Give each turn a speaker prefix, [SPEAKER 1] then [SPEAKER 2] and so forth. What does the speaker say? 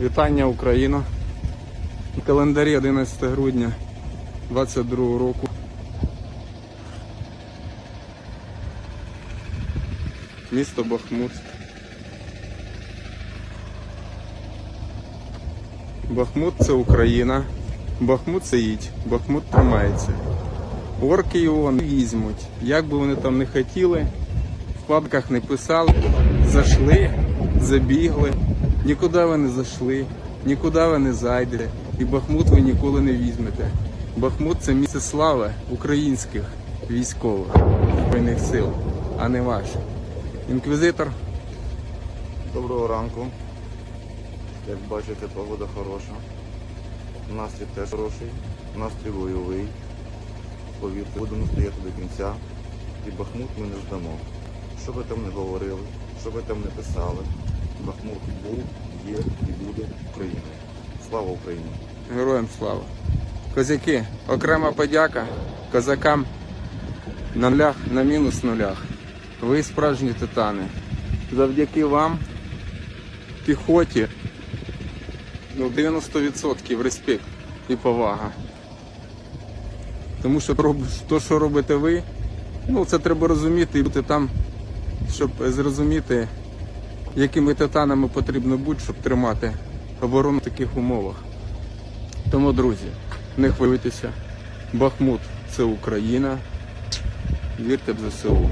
[SPEAKER 1] Вітання Україна. На календарі 11 грудня 22 року. Місто Бахмут. Бахмут це Україна. Бахмут це їдь. Бахмут тримається. Орки його не візьмуть. Як би вони там не хотіли, в вкладках не писали, зайшли, забігли, нікуди ви не зайшли, нікуди ви не зайдете, і Бахмут ви ніколи не візьмете. Бахмут це місце слави українських військових збройних сил, а не ваш. Інквізитор
[SPEAKER 2] Доброго ранку. Як бачите, погода хороша. Настрій теж хороший, настрій бойовий. Повірте, будемо стояти до кінця. І Бахмут ми не здамо. Що ви там не говорили, що ви там не писали. Був, є і буде Україною. Слава Україні!
[SPEAKER 1] Героям слава. Козяки, окрема подяка козакам на нулях, на мінус нулях. Ви справжні титани. Завдяки вам, піхоті, ну 90% респект і повага. Тому що то, що робите ви, ну це треба розуміти і бути там, щоб зрозуміти, якими титанами потрібно бути, щоб тримати оборону в таких умовах. Тому, друзі, не хвилюйтеся. Бахмут це Україна. Вірте в ЗСУ.